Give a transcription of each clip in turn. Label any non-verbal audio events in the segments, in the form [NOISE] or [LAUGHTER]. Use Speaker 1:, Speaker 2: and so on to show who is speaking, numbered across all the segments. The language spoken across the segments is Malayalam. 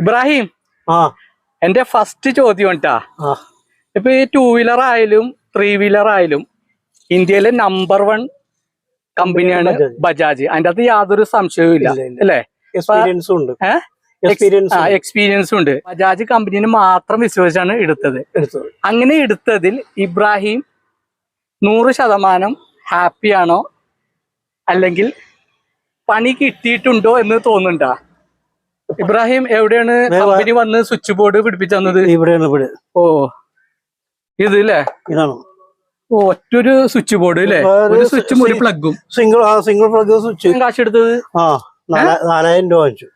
Speaker 1: ഇബ്രാഹിം
Speaker 2: ആ.
Speaker 1: എന്റെ ഫസ്റ്റ് ചോദ്യം കേട്ടാ ഇപ്പൊ ഈ ടൂ വീലർ ആയാലും ത്രീ വീലർ ആയാലും ഇന്ത്യയിലെ നമ്പർ വൺ കമ്പനിയാണ്
Speaker 2: ബജാജ്.
Speaker 1: അതിന്റെ അകത്ത് യാതൊരു സംശയവും ഇല്ല. അല്ലേ?
Speaker 2: എക്സ്പീരിയൻസും ഉണ്ട്. എക്സ്പീരിയൻസ്
Speaker 1: ഉണ്ട്. ബജാജ് കമ്പനിന് മാത്രം വിശ്വസിച്ചാണ് എടുത്തത്. അങ്ങനെ എടുത്തതിൽ ഇബ്രാഹിം നൂറ് ശതമാനം ഹാപ്പിയാണോ അല്ലെങ്കിൽ പണി കിട്ടിയിട്ടുണ്ടോ എന്ന് തോന്നുന്നുണ്ടാ? ഇബ്രാഹിം എവിടെയാണ് കമ്പനി വന്ന് സ്വിച്ച് ബോർഡ് പിടിപ്പിച്ചു തന്നത്?
Speaker 2: ഇവിടെയാണ് ഇവിടെ.
Speaker 1: ഓ ഇത് അല്ലേ
Speaker 2: ഇതാണ്.
Speaker 1: ഓ ഒറ്റൊരു സ്വിച്ച് ബോർഡ് അല്ലേ
Speaker 2: ഒരു
Speaker 1: സ്വിച്ചും ഒരു പ്ലഗും
Speaker 2: സിംഗിൾ സിംഗിൾ പ്ലഗ് സ്വിച്ച്
Speaker 1: കാശ് എടുത്തത്?
Speaker 2: ആ നാലാ- നാലായിരം രൂപ വാങ്ങിച്ചു.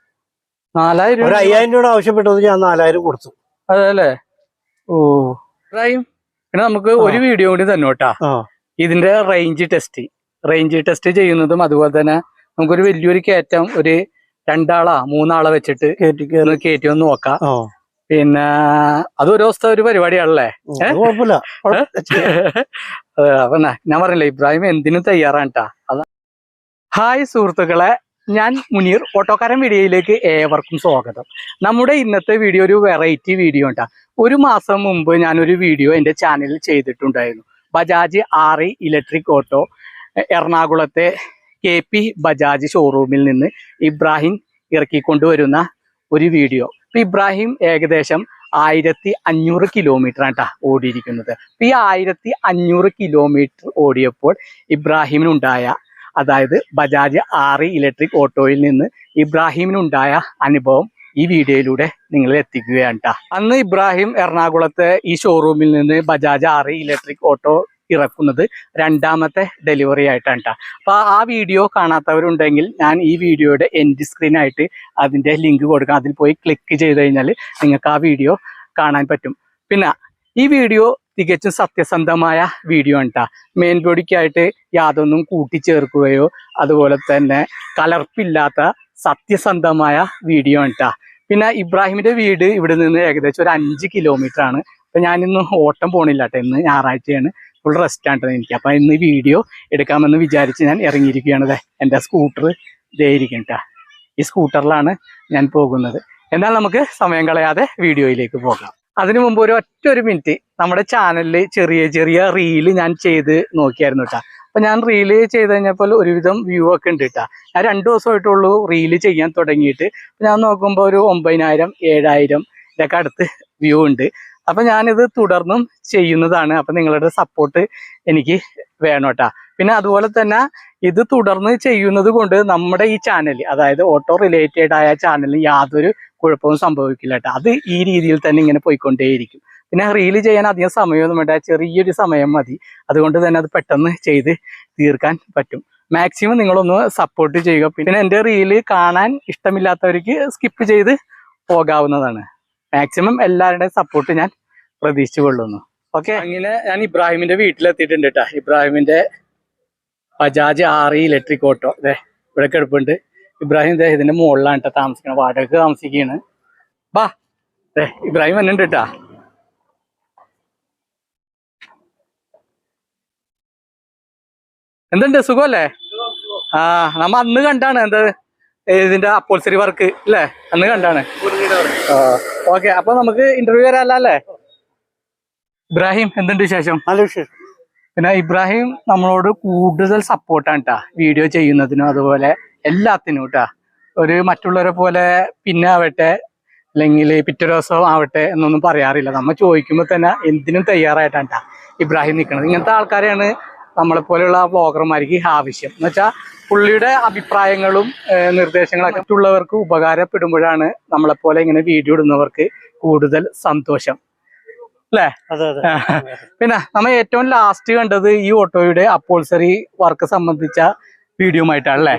Speaker 1: നാലായിരം രൂപ?
Speaker 2: അയ്യായിരം രൂപ ആവശ്യപ്പെട്ടത് ഞാൻ നാലായിരം കൊടുത്തു.
Speaker 1: അതല്ലേ? ഓ. ഇബ്രാഹിം പിന്നെ നമുക്ക് ഒരു വീഡിയോ കൂടി തന്നെ കേട്ടാ ഇതിന്റെ റേഞ്ച് ടെസ്റ്റ് റേഞ്ച് ടെസ്റ്റ് ചെയ്യുന്നതും അതുപോലെ തന്നെ നമുക്കൊരു വലിയൊരു കയറ്റം ഒരു രണ്ടാളാ മൂന്നാളെ വെച്ചിട്ട്
Speaker 2: കയറ്റി കയറി
Speaker 1: ഒന്ന് നോക്കാം. പിന്നെ അത് ഒരു ദിവസത്തെ ഒരു പരിപാടിയാണല്ലേ?
Speaker 2: കുഴപ്പമില്ല. [LAUGHS]
Speaker 1: അപ്പൊ ഞാൻ പറഞ്ഞില്ലേ ഇബ്രാഹിം എന്തിനും തയ്യാറാണ് കേട്ടാ അതാ. ഹായ് സുഹൃത്തുക്കളെ ഞാൻ മുനീർ ഓട്ടോക്കാരൻ വീഡിയോയിലേക്ക് ഏവർക്കും സ്വാഗതം. നമ്മുടെ ഇന്നത്തെ വീഡിയോ ഒരു വെറൈറ്റി വീഡിയോ ഉണ്ടാ ഒരു മാസം മുമ്പ് ഞാനൊരു വീഡിയോ എന്റെ ചാനലിൽ ചെയ്തിട്ടുണ്ടായിരുന്നു. ബജാജ് ആറി ഇലക്ട്രിക് ഓട്ടോ എറണാകുളത്തെ കെ പി ബജാജ് ഷോറൂമിൽ നിന്ന് ഇബ്രാഹിം ഇറക്കിക്കൊണ്ടുവരുന്ന ഒരു വീഡിയോ ഇപ്പം ഇബ്രാഹിം ഏകദേശം ആയിരത്തി അഞ്ഞൂറ് കിലോമീറ്റർ ആട്ടാ ഓടിയിരിക്കുന്നത് ഈ ആയിരത്തി അഞ്ഞൂറ് കിലോമീറ്റർ ഓടിയപ്പോൾ ഇബ്രാഹിമിനുണ്ടായ അതായത് ബജാജ് ആറ് ഇലക്ട്രിക് ഓട്ടോയിൽ നിന്ന് ഇബ്രാഹിമിനുണ്ടായ അനുഭവം ഈ വീഡിയോയിലൂടെ നിങ്ങൾ എത്തിക്കുകയാണ്. അന്ന് ഇബ്രാഹിം എറണാകുളത്തെ ഈ ഷോറൂമിൽ നിന്ന് ബജാജ് ആറ് ഇലക്ട്രിക് ഓട്ടോ ഇറക്കുന്നത് രണ്ടാമത്തെ ഡെലിവറി ആയിട്ടാണ് കേട്ടോ അപ്പോൾ ആ വീഡിയോ കാണാത്തവരുണ്ടെങ്കിൽ ഞാൻ ഈ വീഡിയോയുടെ എൻഡ് സ്ക്രീനായിട്ട് അതിന്റെ ലിങ്ക് കൊടുക്കാം. അതിൽ പോയി ക്ലിക്ക് ചെയ്ത് കഴിഞ്ഞാൽ നിങ്ങൾക്ക് ആ വീഡിയോ കാണാൻ പറ്റും. പിന്നെ ഈ വീഡിയോ തികച്ചും സത്യസന്ധമായ വീഡിയോ ആണ് കേട്ടോ മെയിൻ ബോഡിക്കായിട്ട് യാതൊന്നും കൂട്ടിച്ചേർക്കുകയോ അതുപോലെ തന്നെ കലർപ്പില്ലാത്ത സത്യസന്ധമായ വീഡിയോ ആണ് കേട്ടോ പിന്നെ ഇബ്രാഹിമിന്റെ വീട് ഇവിടെ നിന്ന് ഏകദേശം ഒരു അഞ്ച് കിലോമീറ്റർ ആണ്. അപ്പൊ ഞാനിന്ന് ഓട്ടം പോണില്ല കേട്ടോ ഇന്ന് ഞായറാഴ്ചയാണ്. ഫുൾ റെസ്റ്റ് ആണ് എനിക്ക് അപ്പം ഇന്ന് വീഡിയോ എടുക്കാമെന്ന് വിചാരിച്ച് ഞാൻ ഇറങ്ങിയിരിക്കുകയാണ് എന്റെ സ്കൂട്ടർ ഇതേയിരിക്കും കേട്ടോ ഈ സ്കൂട്ടറിലാണ് ഞാൻ പോകുന്നത്. എന്നാൽ നമുക്ക് സമയം കളയാതെ വീഡിയോയിലേക്ക് പോകാം. അതിനു മുമ്പ് ഒരു ഒറ്റ ഒരു മിനിറ്റ് നമ്മുടെ ചാനലിൽ ചെറിയ ചെറിയ റീൽ ഞാൻ ചെയ്ത് നോക്കിയായിരുന്നു കേട്ടാ അപ്പൊ ഞാൻ റീൽ ചെയ്ത് കഴിഞ്ഞപ്പോൾ ഒരുവിധം വ്യൂ ഒക്കെ ഉണ്ട് കേട്ടാ ഞാൻ രണ്ടു ദിവസമായിട്ടുള്ളൂ റീൽ ചെയ്യാൻ തുടങ്ങിയിട്ട്. ഞാൻ നോക്കുമ്പോൾ ഒരു ഒമ്പതിനായിരം ഏഴായിരം ഇതൊക്കെ അടുത്ത് വ്യൂ ഉണ്ട്. അപ്പൊ ഞാനിത് തുടർന്നും ചെയ്യുന്നതാണ്. അപ്പൊ നിങ്ങളുടെ സപ്പോർട്ട് എനിക്ക് വേണം പിന്നെ അതുപോലെ തന്നെ ഇത് തുടർന്ന് ചെയ്യുന്നത് കൊണ്ട് നമ്മുടെ ഈ ചാനൽ അതായത് ഓട്ടോ റിലേറ്റഡ് ആയ ചാനലിന് യാതൊരു കുഴപ്പവും സംഭവിക്കില്ല കേട്ടോ. അത് ഈ രീതിയിൽ തന്നെ ഇങ്ങനെ പോയിക്കൊണ്ടേയിരിക്കും. പിന്നെ റീൽ ചെയ്യാൻ അധികം സമയമൊന്നും വേണ്ട. ചെറിയൊരു സമയം മതി. അതുകൊണ്ട് തന്നെ അത് പെട്ടെന്ന് ചെയ്ത് തീർക്കാൻ പറ്റും. മാക്സിമം നിങ്ങളൊന്ന് സപ്പോർട്ട് ചെയ്യുക. പിന്നെ എന്റെ റീൽ കാണാൻ ഇഷ്ടമില്ലാത്തവർക്ക് സ്കിപ്പ് ചെയ്ത് പോകാവുന്നതാണ്. മാക്സിമം എല്ലാവരുടെയും സപ്പോർട്ട് ഞാൻ പ്രതീക്ഷിച്ചു കൊള്ളുന്നു. ഓക്കെ അങ്ങനെ ഞാൻ ഇബ്രാഹിമിന്റെ വീട്ടിലെത്തിയിട്ടുണ്ട് കേട്ടാ ഇബ്രാഹിമിന്റെ ബജാജ് ആറ് ഇലക്ട്രിക് ഓട്ടോ അതെ ഇവിടെ കിടപ്പുണ്ട് ഇബ്രാഹിം ദേ ഇതിന്റെ മുകളിലാണ് കേട്ടോ താമസിക്കണം വാടക താമസിക്കുകയാണ്. ബാ അതെ ഇബ്രാഹിം വന്നിട്ടുണ്ട് കേട്ടാ എന്തുണ്ട്? സുഖമല്ലേ? ആ നമ്മ അന്ന് കണ്ടാണ്. എന്ത്? ഇതിന്റെ അപ്പോൾസറി വർക്ക് അല്ലേ അന്ന് കണ്ടാണ്. ഓക്കെ അപ്പൊ നമുക്ക് ഇന്റർവ്യൂ വരാല്ലേ ഇബ്രാഹിം എന്തുണ്ട് വിശേഷം?
Speaker 2: നല്ല വിശേഷം.
Speaker 1: പിന്നെ ഇബ്രാഹിം നമ്മളോട് കൂടുതൽ സപ്പോർട്ടാണ് കേട്ടാ വീഡിയോ ചെയ്യുന്നതിനും അതുപോലെ എല്ലാത്തിനും കേട്ടാ ഒരു മറ്റുള്ളവരെ പോലെ പിന്നെ ആവട്ടെ അല്ലെങ്കിൽ പിറ്റേ ദിവസം ആവട്ടെ എന്നൊന്നും പറയാറില്ല. നമ്മൾ ചോദിക്കുമ്പോൾ തന്നെ എന്തിനും തയ്യാറായിട്ടാണ് ട്ടാ ഇബ്രാഹിം നിൽക്കുന്നത് ഇങ്ങനത്തെ ആൾക്കാരെയാണ് നമ്മളെ പോലെയുള്ള ബ്ലോഗർമാർക്ക് ആവശ്യം. എന്ന് വെച്ചാൽ പുള്ളിയുടെ അഭിപ്രായങ്ങളും നിർദ്ദേശങ്ങളൊക്കെ മറ്റുള്ളവർക്ക് ഉപകാരപ്പെടുമ്പോഴാണ് നമ്മളെപ്പോലെ ഇങ്ങനെ വീഡിയോ ഇടുന്നവർക്ക് കൂടുതൽ സന്തോഷം. അല്ലേ? [LAUGHS] പിന്നെ നമ്മൾ ഏറ്റവും ലാസ്റ്റ് കണ്ടത് ഈ ഓട്ടോയുടെ അപ്പോൾസറി വർക്ക് സംബന്ധിച്ച വീഡിയോ ആയിട്ടാണ് അല്ലേ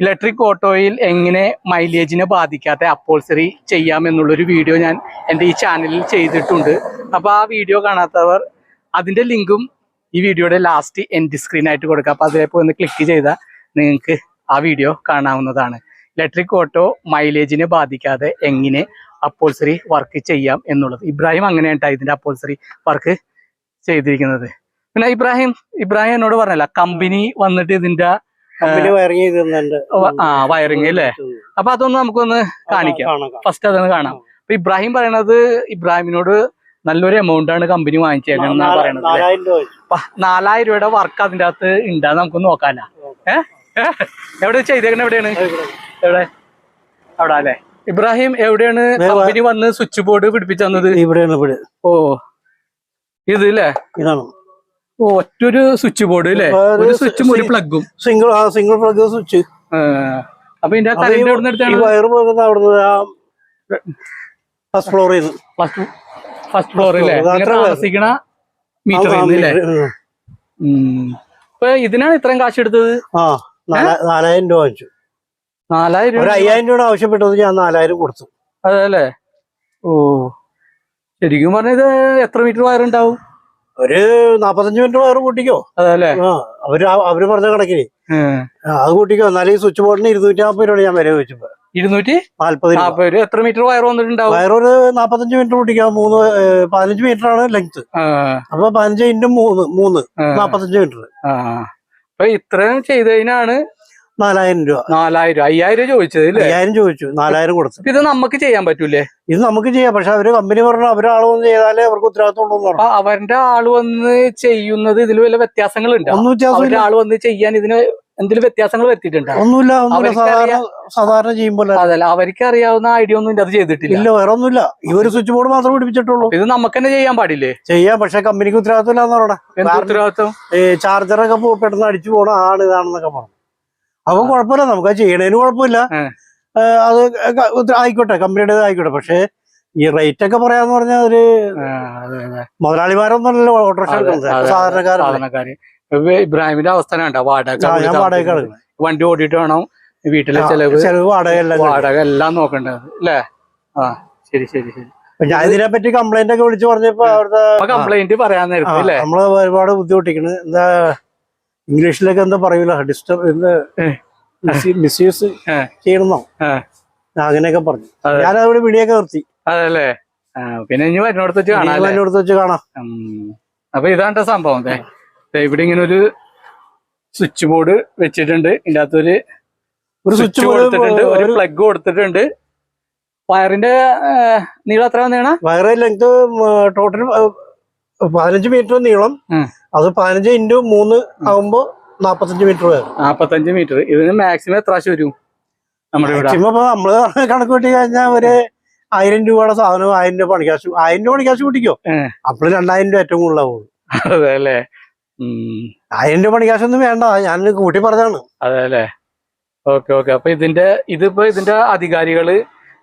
Speaker 1: ഇലക്ട്രിക് ഓട്ടോയിൽ എങ്ങനെ മൈലേജിനെ ബാധിക്കാത്ത അപ്പോൾസറി ചെയ്യാം എന്നുള്ളൊരു വീഡിയോ ഞാൻ എന്റെ ഈ ചാനലിൽ ചെയ്തിട്ടുണ്ട്. അപ്പോൾ ആ വീഡിയോ കാണാത്തവർ അതിന്റെ ലിങ്കും ഈ വീഡിയോയുടെ ലാസ്റ്റ് എൻഡ് സ്ക്രീൻ ആയിട്ട് കൊടുക്കുക അപ്പോൾ അതിലേക്ക് ഒന്ന് ക്ലിക്ക് ചെയ്താൽ നിങ്ങൾക്ക് ആ വീഡിയോ കാണാവുന്നതാണ്. ഇലക്ട്രിക് ഓട്ടോ മൈലേജിനെ ബാധിക്കാതെ എങ്ങനെ അപ്പോൾസറി വർക്ക് ചെയ്യാം എന്നുള്ളത്. ഇബ്രാഹിം അങ്ങനെയാണ് ഇതിന്റെ അപ്പോൾസറി വർക്ക് ചെയ്തിരിക്കുന്നത്. പിന്നെ ഇബ്രാഹിം ഇബ്രാഹിം എന്നോട് പറഞ്ഞല്ല കമ്പനി വന്നിട്ട് ഇതിന്റെ ആ വയറിങ് അല്ലേ? അപ്പൊ അതൊന്ന് നമുക്കൊന്ന് കാണിക്കാം.
Speaker 2: കാണാം കാണാം.
Speaker 1: ഫസ്റ്റ് അതൊന്ന് കാണാം. അപ്പൊ ഇബ്രാഹിം പറയണത് ഇബ്രാഹിമിനോട് നല്ലൊരു എമൗണ്ട് ആണ് കമ്പനി വാങ്ങിച്ചേക്കണെന്നാ പറയുന്നത്?
Speaker 2: നാലായിരം
Speaker 1: രൂപയുടെ വർക്ക് അതിന്റെ അകത്ത് ഉണ്ടാ നമുക്ക് നോക്കാല ഏ? ഏ? എവിടെ ചെയ്തേക്കണ എവിടെയാണ്? എവിടെ? അവിടെ അല്ലേ? ഇബ്രാഹിം എവിടെയാണ്. കമ്പനി വന്ന് സ്വിച്ച് ബോർഡ് പിടിപ്പിച്ചു തന്നത്?
Speaker 2: ഇവിടെയാണ് ഇവിടെ.
Speaker 1: ഓ. ഇത് അല്ലേ
Speaker 2: ഇതാണ്.
Speaker 1: ഓ ഒറ്റൊരു സ്വിച്ച് ബോർഡ് അല്ലേ
Speaker 2: ഒരു
Speaker 1: സ്വിച്ചും ഒരു പ്ലഗും
Speaker 2: സിംഗിൾ ആ സിംഗിൾ പ്ലഗ് സ്വിച്ച്
Speaker 1: അപ്പൊ ഇതിന്റെ
Speaker 2: ഈ-
Speaker 1: എവിടെ നിന്ന് എടുത്താണ്
Speaker 2: വയറ് പോകുന്ന അവിടുന്ന് ആ ഫസ്റ്റ് ഫ്ലോറിൽ നിന്ന്
Speaker 1: ഫസ്റ്റ്
Speaker 2: ഫ്ലോർ അല്ലേ.
Speaker 1: താമസിക്കണ മീറ്റർ
Speaker 2: അപ്പൊ
Speaker 1: അല്ലേ. ഇപ്പൊ ഇതിനാണ് ഇത്രയും കാശ് എടുത്തത്?
Speaker 2: ആ നാലാ- നാലായിരം രൂപ വാങ്ങിച്ചു
Speaker 1: നാലായിരം രൂപ
Speaker 2: അയ്യായിരം രൂപ ആവശ്യപ്പെട്ടത് ഞാൻ നാലായിരം കൊടുത്തു.
Speaker 1: അതെ അല്ലേ? ഓ. ശരിക്കും പറഞ്ഞത് എത്ര മീറ്റർ വയർ ഉണ്ടാവും?
Speaker 2: ഒരു നാപ്പത്തഞ്ച് മിനിറ്റ് വയർ കൂട്ടിക്കോ. അതല്ലേ അവർ അവർ പറഞ്ഞ കണക്കിന്. അത് കൂട്ടിക്കോ. എന്നാലും ഈ സ്വിച്ച് ബോർഡിന് ഇരുന്നൂറ്റി നാൽപ്പത് രൂപയാണ് ഞാൻ വില വെച്ചപ്പോ
Speaker 1: ഇരുന്നൂറ്റി
Speaker 2: നാല്പത് രൂപ.
Speaker 1: നാപ്പത് രൂപ. എത്ര മീറ്റർ വയർ വന്നിട്ടുണ്ടാവും?
Speaker 2: വയറൊരു നാപ്പത്തഞ്ച് മീറ്റർ കൂട്ടിക്കാം മൂന്ന് പതിനഞ്ച് മീറ്റർ ആണ് ലെങ്ത് അപ്പൊ പതിനഞ്ച് ഇന്റും മൂന്ന് മൂന്ന് നാപ്പത്തഞ്ച് മീറ്റർ.
Speaker 1: അപ്പൊ ഇത്രയും ചെയ്തതിനാണ്
Speaker 2: നാലായിരം രൂപ.
Speaker 1: നാലായിരം അയ്യായിരം ചോദിച്ചത്
Speaker 2: അയ്യായിരം ചോദിച്ചു. നാലായിരം കൊടുത്തു.
Speaker 1: ഇത് നമുക്ക് ചെയ്യാൻ പറ്റൂലേ?
Speaker 2: ഇത് നമുക്ക് ചെയ്യാം. പക്ഷെ അവർ കമ്പനി പറഞ്ഞു അവരാൾ വന്ന് ചെയ്താലേ അവർക്ക് ഉത്തരവാദിത്വം ഉള്ളൂ
Speaker 1: അവരുടെ ആൾ വന്ന് ചെയ്യുന്നത് ഇതിൽ വല്ല വ്യത്യാസങ്ങളുണ്ട്?
Speaker 2: ഒന്നും
Speaker 1: ആൾ വന്ന് ചെയ്യാൻ ഇതിന് എന്തെങ്കിലും വ്യത്യാസങ്ങൾ വരുത്തിയിട്ടുണ്ട്?
Speaker 2: ഒന്നുമില്ല ഒന്നുമില്ല. സാധാരണ സാധാരണ ചെയ്യുമ്പോൾ
Speaker 1: അതല്ല അവർക്ക് അറിയാവുന്ന ഐഡിയ ഒന്നും അത് ചെയ്തിട്ടില്ല.
Speaker 2: ഇല്ല വേറെ ഒന്നുമില്ല. ഈ ഒരു സ്വിച്ച് ബോർഡ് മാത്രം പിടിപ്പിച്ചിട്ടുള്ളൂ.
Speaker 1: ഇത് നമുക്ക് തന്നെ ചെയ്യാൻ പാടില്ലേ?
Speaker 2: ചെയ്യാം പക്ഷെ കമ്പനിക്ക് ഉത്തരവാദിത്വം ഇല്ലാന്ന് പറയണേ.
Speaker 1: ഉത്തരവാദിത്വം?
Speaker 2: ചാർജറൊക്കെ പെട്ടെന്ന് അടിച്ചു പോണ ആണ് ഇതാണെന്നൊക്കെ പറഞ്ഞു. അപ്പൊ കുഴപ്പമില്ല നമുക്ക് അത് കുഴപ്പമില്ല. അത് ആയിക്കോട്ടെ കമ്പനിയുടെ ആയിക്കോട്ടെ. പക്ഷെ ഈ റേറ്റ് ഒക്കെ പറയാന്ന് പറഞ്ഞാൽ ഒരു
Speaker 1: മുതലാളിമാരൊന്നും അതെ, അതെ.
Speaker 2: മുതലാളിമാരൊന്നല്ലല്ലോ ഓട്ടോറിക്ഷ
Speaker 1: അതെ, ഇബ്രാഹിമിന്റെ അവസ്ഥ കണ്ട? വാടക വണ്ടി ഓടിയിട്ട് വേണം വീട്ടിലെ ചെലവ്.
Speaker 2: വാടക.
Speaker 1: വാടക എല്ലാം നോക്കണ്ടത് അല്ലേ? ആ ശരി ശരി ശരി.
Speaker 2: ഞാൻ ഇതിനെ പറ്റി കംപ്ലൈന്റ് ഒക്കെ വിളിച്ചു പറഞ്ഞപ്പോ അവിടുത്തെ
Speaker 1: കംപ്ലൈന്റ് പറയാൻ നേരത്തെ
Speaker 2: നമ്മൾ ഒരുപാട് ബുദ്ധിമുട്ടിക്കണ്. എന്താ ഇംഗ്ലീഷിലൊക്കെ എന്താ പറയൂല ഡിസ്റ്റർബ് എന്ത്. മിസ്യൂസ്. ചെയ്യണമെന്നോ അങ്ങനെയൊക്കെ പറഞ്ഞു. ഞാൻ അവിടെ വിളിയൊക്കെ നിർത്തി.
Speaker 1: അതല്ലേ? പിന്നെ ഇനി വരുന്നോടത്ത് വെച്ച് കാണാം?
Speaker 2: വെച്ച് കാണാം.
Speaker 1: അപ്പൊ ഇതാണ്ട സംഭവം ഇവിടെ ഇങ്ങനെ ഒരു സ്വിച്ച് ബോർഡ് വെച്ചിട്ടുണ്ട്. ഇതിന്റെ അകത്തൊരു
Speaker 2: ഒരു
Speaker 1: സ്വിച്ച്
Speaker 2: ബോർഡ്
Speaker 1: കൊടുത്തിട്ടുണ്ട്. ഒരു പ്ലഗ് കൊടുത്തിട്ടുണ്ട്. വയറിന്റെ നീളം എത്ര വന്നേണ?
Speaker 2: വയറ് ലെങ്ത് ടോട്ടൽ പതിനഞ്ച് മീറ്റർ നീളം. അത് പതിനഞ്ച് ഇന്റു മൂന്ന് ആകുമ്പോ നാപ്പത്തഞ്ച് മീറ്റർ വരും.
Speaker 1: നാപ്പത്തഞ്ച് മീറ്റർ. ഇതിന് മാക്സിമം എത്ര ആവശ്യം വരും? നമ്മുടെ ഇവിടെ.
Speaker 2: മാക്സിമം ഇപ്പൊ നമ്മൾ കണക്ക് കൂട്ടി കഴിഞ്ഞാൽ ഒരു ആയിരം രൂപയുടെ സാധനം ആയിരം രൂപ പണിക്കാശ് ആയിരം രൂപ പണിക്കാശ് കൂട്ടിക്കോ. അപ്പോൾ രണ്ടായിരം രൂപ ഏറ്റവും കൂടുതലാവുള്ളൂ.
Speaker 1: അതെ അല്ലേ?
Speaker 2: ആയിരം രൂപ പണിക്കാശൊന്നും വേണ്ട. ഞാൻ കൂട്ടി പറഞ്ഞാണ്
Speaker 1: അതെ അല്ലേ ഓക്കെ ഓക്കെ. അപ്പൊ ഇതിന്റെ ഇതിപ്പോ ഇതിന്റെ അധികാരികൾ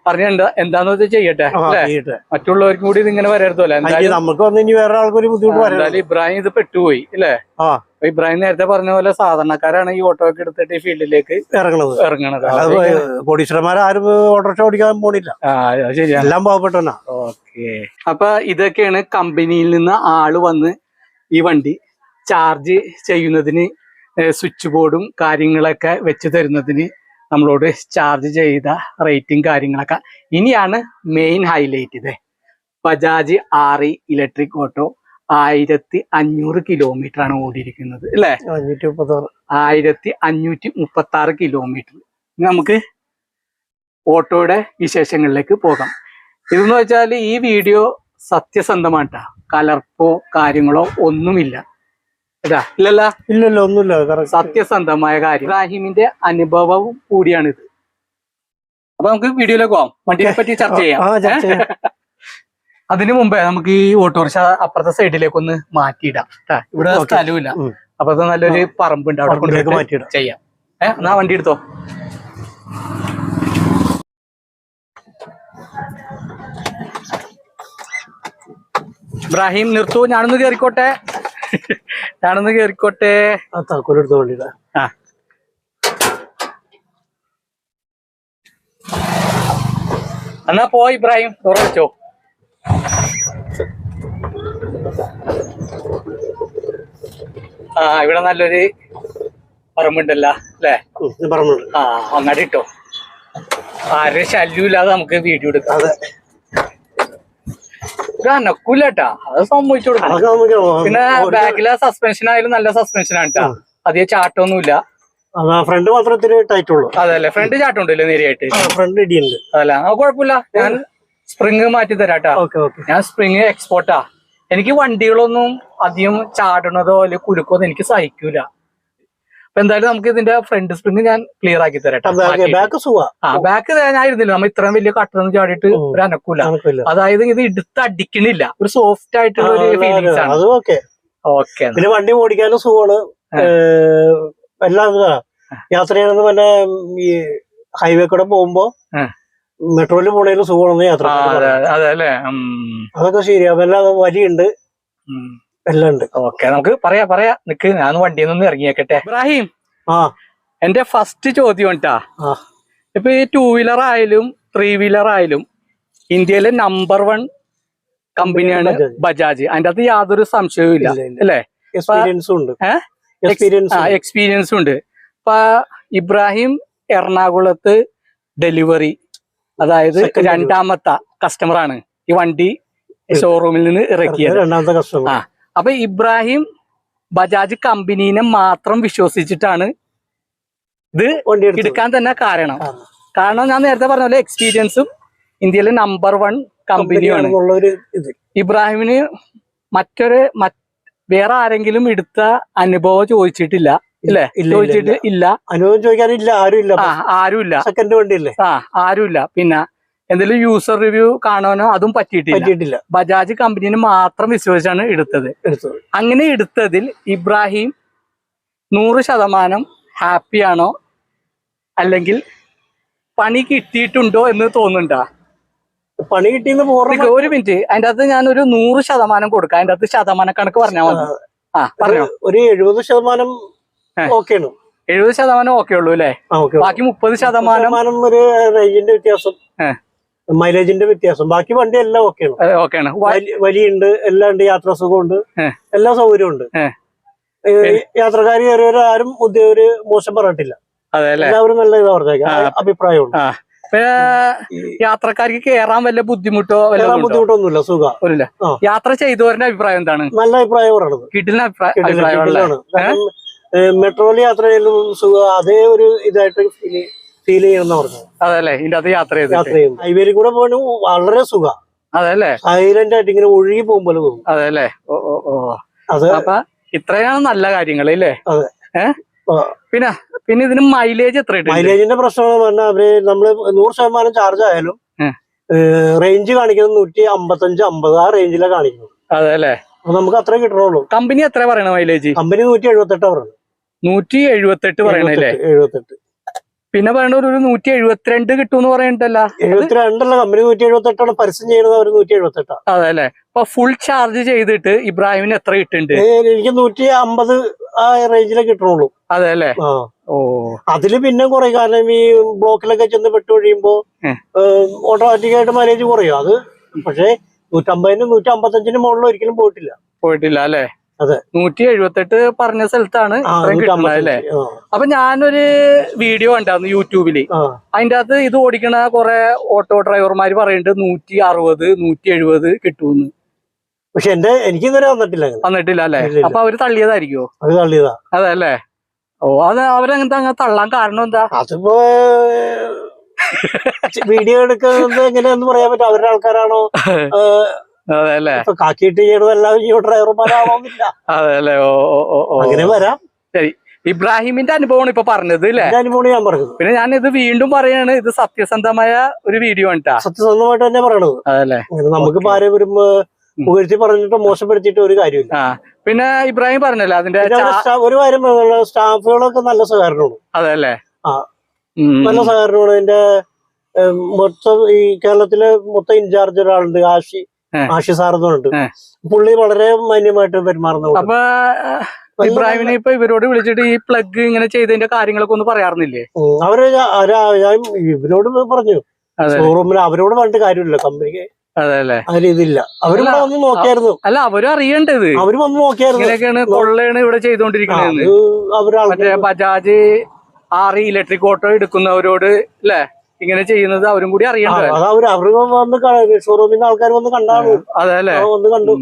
Speaker 1: പറഞ്ഞ എന്താ എന്താന്ന് വെച്ചാൽ ചെയ്യട്ടെ മറ്റുള്ളവർക്കും കൂടി ഇതിങ്ങനെ വരരുതല്ലോ എന്തായാലും
Speaker 2: നമുക്ക് വന്ന് ഇനി വേറെ ആൾക്കൊരു ബുദ്ധിമുട്ട്
Speaker 1: എന്തായാലും ഇബ്രാഹിം ഇത് പെട്ടുപോയി അല്ലേ? ഇബ്രാഹിം നേരത്തെ പറഞ്ഞ പോലെ സാധാരണക്കാരാണ് ഈ ഓട്ടോ ഒക്കെ എടുത്തിട്ട് ഈ ഫീൽഡിലേക്ക്
Speaker 2: ഇറങ്ങണത്.
Speaker 1: ഇറങ്ങണത്.
Speaker 2: കോടീശ്വരന്മാരും ഓട്ടോറിക്ഷ ഓടിക്കാൻ പോണില്ല. എല്ലാം പാവപ്പെട്ടവനാ.
Speaker 1: ഓക്കെ. അപ്പൊ ഇതൊക്കെയാണ് കമ്പനിയിൽ നിന്ന് ആൾ വന്ന് ഈ വണ്ടി ചാർജ് ചെയ്യുന്നതിന് സ്വിച്ച് ബോർഡും കാര്യങ്ങളൊക്കെ വെച്ച് തരുന്നതിന് നമ്മളോട് ചാർജ് ചെയ്ത റേറ്റും കാര്യങ്ങളൊക്കെ. ഇനിയാണ് മെയിൻ ഹൈലൈറ്റ് ഇത്. ബജാജ് ആർ ഇലക്ട്രിക് ഓട്ടോ ആയിരത്തി അഞ്ഞൂറ് കിലോമീറ്റർ ആണ് ഓടിയിരിക്കുന്നത് അല്ലേ?
Speaker 2: അഞ്ഞൂറ്റി മുപ്പത്താറ്
Speaker 1: ആയിരത്തി അഞ്ഞൂറ്റി മുപ്പത്തി ആറ് കിലോമീറ്റർ നമുക്ക് ഓട്ടോയുടെ വിശേഷങ്ങളിലേക്ക് പോകാം. ഇതെന്ന് വെച്ചാൽ ഈ വീഡിയോ സത്യസന്ധമാണ്. കലർപ്പോ കാര്യങ്ങളോ ഒന്നുമില്ല. ഇല്ലല്ല.
Speaker 2: ഇല്ലല്ലോ ഒന്നുമില്ല
Speaker 1: സത്യസന്ധമായ കാര്യം. ഇബ്രാഹിമിന്റെ അനുഭവവും കൂടിയാണ് ഇത് അപ്പൊ നമുക്ക് വീഡിയോയിലേക്ക് പോവാം. വണ്ടിയെ പറ്റി ചർച്ച ചെയ്യാം. [LAUGHS] അതിനു മുമ്പേ നമുക്ക് ഈ ഓട്ടോറിക്ഷ അപ്പുറത്തെ സൈഡിലേക്ക് ഒന്ന് മാറ്റിയിടാം. ഇവിടെ. സ്ഥലമില്ല. അപ്പൊ നല്ലൊരു പറമ്പുണ്ട്. അവിടെ കൊണ്ടുപോയി
Speaker 2: മാറ്റിയിടാം.
Speaker 1: ചെയ്യാം. ഏഹ് എന്നാ വണ്ടി എടുത്തോ? ഇബ്രാഹിം നിർത്തു. ഞാനൊന്ന് കേറിക്കോട്ടെ. ഞാനൊന്ന് കേറിക്കോട്ടെ.
Speaker 2: ആ താക്കോലെടുത്ത വണ്ടിയുടെ.
Speaker 1: ആ. എന്നാ പോ ഇബ്രാഹിം. തുറച്ചോ ആ ഇവിടെ നല്ലൊരു പറമ്പുണ്ടല്ലോ അല്ലേ?
Speaker 2: പറമ്പുണ്ട്.
Speaker 1: ആ അങ്ങാടി ഇട്ടോ. ആരും ശല്യമില്ലാതെ നമുക്ക് വീഡിയോ എടുക്കാം. ഇത് അനക്കൂലട്ടാ അത് സംഭവിച്ചു കൊടുക്കണം പിന്നെ ബാക്കിലെ സസ്പെൻഷൻ ആയാലും നല്ല സസ്പെൻഷൻ ആണ് കേട്ടോ അധികം ചാട്ടമൊന്നുമില്ല.
Speaker 2: അതാ ഫ്രണ്ട് മാത്രം ഇത്തിരി ടൈറ്റ് ഉള്ളൂ
Speaker 1: അതല്ലേ ഫ്രണ്ട് ചാട്ടുണ്ടല്ലോ നേരിയായിട്ട്.
Speaker 2: ഫ്രണ്ട് ഇടിയുണ്ട്.
Speaker 1: അതല്ല? അത് കുഴപ്പമില്ല. ഞാൻ സ്പ്രിങ് മാറ്റി തരാട്ടാ ഞാൻ സ്പ്രിങ് എക്സ്പോർട്ടാ എനിക്ക് വണ്ടികളൊന്നും അധികം ചാടണതോ അല്ലെങ്കിൽ കുലുക്കോ എനിക്ക് സഹിക്കൂല. അപ്പൊ എന്തായാലും നമുക്ക് ഇതിന്റെ ഫ്രണ്ട് സ്പ്രിങ് ഞാൻ ക്ലിയർ ആക്കി തരാം
Speaker 2: ബാക്ക്
Speaker 1: ആ ബാക്ക് ഞാൻ ഇരുന്നില്ല നമ്മ ഇത്രയും വലിയ കട്ടറൊന്നും ചാടിയിട്ട്. ഒരു അനക്കൂല. അതായത് ഇത് എടുത്ത് അടിക്കണില്ല. ഒരു സോഫ്റ്റ് ആയിട്ടുള്ള ഒരു ഫീലിങ്സ് ആണ്.
Speaker 2: ഓക്കെ പിന്നെ വണ്ടി ഓടിക്കാനും സുഖമാണ്. എല്ലാം യാത്ര ചെയ്യണമെന്ന് പിന്നെ ഈ ഹൈവേ കൂടെ പോകുമ്പോ. മെട്രോയിൽ പോണേലും സുഖമാണെന്ന് യാത്ര അതൊക്കെ ശരിയാ. എല്ലാം വരിയുണ്ട്. എല്ലാം ഉണ്ട്
Speaker 1: ഓക്കെ നമുക്ക് പറയാ പറയാ. നിക്ക് ഞാൻ വണ്ടിയിൽ നിന്ന് ഇറങ്ങിയേക്കട്ടെ. ഇബ്രാഹിം
Speaker 2: ആ.
Speaker 1: എന്റെ ഫസ്റ്റ് ചോദ്യം കേട്ടാ ഇപ്പൊ ഈ ടൂ വീലർ ആയാലും ത്രീ വീലർ ആയാലും ഇന്ത്യയിലെ നമ്പർ വൺ കമ്പനിയാണ്
Speaker 2: ബജാജ്.
Speaker 1: അതിന്റെ അകത്ത് യാതൊരു സംശയവും ഇല്ല. അല്ലേ?
Speaker 2: എക്സ്പീരിയൻസും ഉണ്ട്. എക്സ്പീരിയൻസ്
Speaker 1: ഉണ്ട്. ഇപ്പൊ ഇബ്രാഹിം എറണാകുളത്ത് ഡെലിവറി അതായത് രണ്ടാമത്തെ കസ്റ്റമർ ആണ്. ഈ വണ്ടി ഷോറൂമിൽ നിന്ന് ഇറക്കിയത്.
Speaker 2: രണ്ടാമത്തെ കസ്റ്റമർ
Speaker 1: ആ. അപ്പൊ ഇബ്രാഹിം ബജാജ് കമ്പനീനെ മാത്രം വിശ്വസിച്ചിട്ടാണ് ഇത് എടുക്കാൻ തന്നെ കാരണം. കാരണം ഞാൻ നേരത്തെ പറഞ്ഞ പോലെ എക്സ്പീരിയൻസും ഇന്ത്യയിലെ നമ്പർ വൺ കമ്പനിയാണ് ഇബ്രാഹിമിന് മറ്റൊരു വേറെ ആരെങ്കിലും എടുത്ത അനുഭവം ചോദിച്ചിട്ടില്ല. ഇല്ലേ
Speaker 2: ഇല്ല, ഇല്ല,
Speaker 1: ചോദിച്ചിട്ട് ഇല്ല.
Speaker 2: അനുഭവം ചോദിക്കാനില്ല ആരും ഇല്ല
Speaker 1: ആ ആരുമില്ല.
Speaker 2: സെക്കൻഡ് വണ്ടിയല്ലേ?
Speaker 1: ആ ആരുമില്ല. പിന്നെ എന്തെങ്കിലും യൂസർ റിവ്യൂ കാണാനോ അതും പറ്റിയിട്ടില്ല. ബജാജ് കമ്പനിന് മാത്രം വിശ്വസിച്ചാണ് എടുത്തത്. അങ്ങനെ എടുത്തതിൽ ഇബ്രാഹിം നൂറ് ശതമാനം ഹാപ്പിയാണോ അല്ലെങ്കിൽ പണി കിട്ടിയിട്ടുണ്ടോ എന്ന് തോന്നുന്നുണ്ടോ?
Speaker 2: പണി കിട്ടിയെന്ന്
Speaker 1: പൂർണ ഒരു മിനിറ്റ് അതിന്റെ അകത്ത് ഞാൻ ഒരു നൂറ് ശതമാനം കൊടുക്കാം. അതിന്റെ അകത്ത് ശതമാന കണക്ക് പറഞ്ഞാൽ മതി. ആ പറഞ്ഞോ.
Speaker 2: ഒരു എഴുപത് ശതമാനം. ഓക്കെയാണ്.
Speaker 1: എഴുപത് ശതമാനം ഓക്കെ ഉള്ളൂ അല്ലേ? ബാക്കി മുപ്പത് ശതമാനം
Speaker 2: ഒരു റേഞ്ചിന്റെ വ്യത്യാസം. മൈലേജിന്റെ വ്യത്യാസം. ബാക്കി വണ്ടി എല്ലാം ഓക്കെയാണ്
Speaker 1: ഓക്കെയാണ്
Speaker 2: വലി- വലിയുണ്ട് എല്ലാം ഉണ്ട് യാത്രാ സുഖമുണ്ട്. എല്ലാ സൗകര്യവും ഉണ്ട്. യാത്രക്കാർ കയറിയവർ ആരും ഉദ്യോഗ ഒരു മോശം പറഞ്ഞിട്ടില്ല. എല്ലാവരും നല്ല ഇതാ പറഞ്ഞേക്കാം. അഭിപ്രായമുണ്ട്.
Speaker 1: യാത്രക്കാർക്ക് കേറാൻ വല്ല ബുദ്ധിമുട്ടോ വല്ല
Speaker 2: ബുദ്ധിമുട്ടൊന്നുമില്ല സുഖ.
Speaker 1: യാത്ര ചെയ്തവരുടെ അഭിപ്രായം എന്താണ്?
Speaker 2: നല്ല അഭിപ്രായം പറയണത്.
Speaker 1: കിട്ടില്ല അഭിപ്രായം
Speaker 2: മെട്രോയിൽ യാത്ര ചെയ്യുന്ന സുഖം അതേ ഒരു ഇതായിട്ട് ഫീൽ ചെയ്യണമെന്ന് ചെയ്യണം
Speaker 1: അതല്ലേ? ഇതിന്റെ അകത്ത് യാത്ര ചെയ്ത്
Speaker 2: യാത്ര ചെയ്യും. ഹൈവേയിൽ കൂടെ പോകാൻ വളരെ സുഖം.
Speaker 1: അതല്ലേ?
Speaker 2: സൈലന്റ് ആയിട്ട് ഇങ്ങനെ ഒഴുകി പോകും പോലെ തോന്നും.
Speaker 1: അതല്ലേ? ഓ ഓ ഓ.
Speaker 2: അത്
Speaker 1: അപ്പൊ ഇത്രയാണ് നല്ല കാര്യങ്ങൾ അല്ലേ
Speaker 2: അതെ.
Speaker 1: ഏ?
Speaker 2: ആ.
Speaker 1: പിന്നെ പിന്നെ ഇതിന് മൈലേജ് എത്ര കിട്ടും
Speaker 2: മൈലേജിന്റെ പ്രശ്നം പറഞ്ഞാൽ അവർ നമ്മൾ നൂറ് ശതമാനം ചാർജ് ആയാലും
Speaker 1: ഉം.
Speaker 2: റേഞ്ച് കാണിക്കുന്നത് നൂറ്റി അമ്പത്തഞ്ച് അമ്പത് ആ റേഞ്ചിലാണ് കാണിക്കുന്നത്.
Speaker 1: അതല്ലേ?
Speaker 2: അപ്പൊ നമുക്ക് അത്രേ കിട്ടണുള്ളൂ.
Speaker 1: കമ്പനി എത്ര പറയണ മൈലേജ്
Speaker 2: കമ്പനി നൂറ്റി എഴുപത്തെട്ടാ പറയുന്നത്
Speaker 1: നൂറ്റി എഴുപത്തെട്ട് പറയണല്ലേ
Speaker 2: എഴുപത്തെട്ട്.
Speaker 1: പിന്നെ പറയണ ഒരു നൂറ്റി എഴുപത്തിരണ്ട് കിട്ടും പറയണ്ടല്ല
Speaker 2: എഴുപത്തിരണ്ടല്ല കമ്പനി നൂറ്റി എഴുപത്തെട്ടാണ് പരസ്യം ചെയ്യുന്നത് അവർ നൂറ്റി എഴുപത്തെട്ടാ
Speaker 1: അതെ അല്ലേ? അപ്പൊ ഫുൾ ചാർജ് ചെയ്തിട്ട് ഇബ്രാഹിമിന് എത്ര കിട്ടുന്നുണ്ട്?
Speaker 2: എനിക്ക് നൂറ്റി അമ്പത് ആ റേഞ്ചിലേ കിട്ടണുള്ളൂ.
Speaker 1: അതെ അല്ലേ? ഓ.
Speaker 2: അതിൽ പിന്നെ കുറയും കാരണം ഈ ബ്ലോക്കിലൊക്കെ ചെന്ന് പെട്ട് കഴിയുമ്പോ
Speaker 1: ഉം.
Speaker 2: ഓട്ടോമാറ്റിക് ആയിട്ട് മൈലേജ് കുറയും. അത് പക്ഷേ നൂറ്റമ്പതിനും നൂറ്റി അമ്പത്തഞ്ചിനും മുകളിൽ ഒരിക്കലും പോയിട്ടില്ല.
Speaker 1: പോയിട്ടില്ല അല്ലേ. നൂറ്റി എഴുപത്തെട്ട് പറഞ്ഞ സ്ഥലത്താണ് അല്ലേ? അപ്പൊ ഞാനൊരു വീഡിയോ കണ്ടായിരുന്നു
Speaker 2: യൂട്യൂബിൽ.
Speaker 1: അതിന്റെ അകത്ത് ഇത് ഓടിക്കണ കുറെ ഓട്ടോ ഡ്രൈവർമാര് പറയുന്നുണ്ട് നൂറ്റി അറുപത് നൂറ്റി എഴുപത് കിട്ടുമെന്ന്.
Speaker 2: പക്ഷെ എന്റെ എനിക്ക് ഇതുവരെ വന്നിട്ടില്ല
Speaker 1: വന്നിട്ടില്ല അല്ലേ. അപ്പൊ അവർ തള്ളിയതായിരിക്കോ
Speaker 2: അത് തള്ളിയതാ.
Speaker 1: അതെ അല്ലേ? ഓ അത് അവരങ്ങനത്തെ അങ്ങനെ തള്ളാൻ കാരണം എന്താ?
Speaker 2: അതിപ്പോ വീഡിയോ എടുക്കുന്നത് എങ്ങനെയാന്ന് പറയാൻ പറ്റും. അവരുടെ ആൾക്കാരാണോ? [LAUGHS]
Speaker 1: അതെ അല്ലേ
Speaker 2: ഇപ്പൊ കാക്കിയിട്ട് ചെയ്യണതെല്ലാം ഈ ഡ്രൈവർമാരാവണമെന്നില്ല.
Speaker 1: അതെ അല്ലേ ഓ ഓ ഓ ഓ.
Speaker 2: അങ്ങനെ വരാം.
Speaker 1: ശരി. ഇബ്രാഹിമിന്റെ അനുഭവമാണ് ഇപ്പൊ പറഞ്ഞത് അല്ലേ
Speaker 2: എന്റെ അനുഭവമാണ് ഞാൻ പറഞ്ഞത്.
Speaker 1: പിന്നെ ഞാൻ ഇത് വീണ്ടും പറയാണ് ഇത് സത്യസന്ധമായ ഒരു വീഡിയോ ആണ് ട്ടാ.
Speaker 2: സത്യസന്ധമായിട്ട് തന്നെ പറയണത്.
Speaker 1: അതല്ലേ നമുക്ക്.
Speaker 2: ആരെയും ഒരു
Speaker 1: ഉം.
Speaker 2: പുകഴ്ത്തി പറഞ്ഞിട്ട് മോശപ്പെടുത്തിയിട്ട് ഒരു കാര്യമില്ല
Speaker 1: ആ പിന്നെ ഇബ്രാഹിം പറഞ്ഞല്ലോ അതിന്റെ
Speaker 2: പിന്നെ അവിടെ
Speaker 1: ചാ-
Speaker 2: സ്റ്റാ- ഒരു കാര്യം പറയാനുള്ളത്, സ്റ്റാഫുകളൊക്കെ നല്ല സഹകരണമാണ്.
Speaker 1: അതല്ലേ
Speaker 2: ആ.
Speaker 1: ഉം.
Speaker 2: നല്ല സഹകരണമാണ്. എന്റെ ഏം, മൊത്തം ഈ കേരളത്തിലെ മൊത്തം ഇൻചാർജ് ഒരാളുണ്ട്
Speaker 1: ആശി.
Speaker 2: ആഷി എന്ന് പുള്ളി വളരെ മാന്യമായിട്ട് പെരുമാറുന്ന.
Speaker 1: അപ്പൊ ഇബ്രാഹിമിനെ ഇപ്പൊ ഇവരോട് വിളിച്ചിട്ട് ഈ പ്ലഗ് ഇങ്ങനെ ചെയ്തതിന്റെ കാര്യങ്ങളൊക്കെ ഒന്ന് പറയാറുന്നില്ലേ?
Speaker 2: അവർ ഇവരോട് പറഞ്ഞു. ഷോറൂമിൽ അവരോട് പറഞ്ഞിട്ട് കാര്യമില്ല. കമ്പനിക്ക്
Speaker 1: അതെ അല്ലേ?
Speaker 2: ആ രീതിയില്ല.
Speaker 1: അവർ
Speaker 2: വന്ന് നോക്കിയായിരുന്നു.
Speaker 1: അല്ല അവരും അറിയണ്ടത്
Speaker 2: അവർ വന്ന് നോക്കിയായിരുന്നു.
Speaker 1: ഇങ്ങനെയൊക്കെയാണ് കൊള്ളയാണ് ഇവിടെ ചെയ്തോണ്ടിരിക്കുന്നത് ബജാജ് ആറ് ഇലക്ട്രിക് ഓട്ടോ എടുക്കുന്നവരോട് അല്ലേ ഇങ്ങനെ ചെയ്യുന്നത് അവരും കൂടി അറിയണ്ടേ
Speaker 2: അവർ വന്ന് ഷോറൂമിൽ നിന്ന് ആൾക്കാർ വന്ന് കണ്ടാണ്.
Speaker 1: അതെ അല്ലേ?
Speaker 2: വന്ന് കണ്ടു.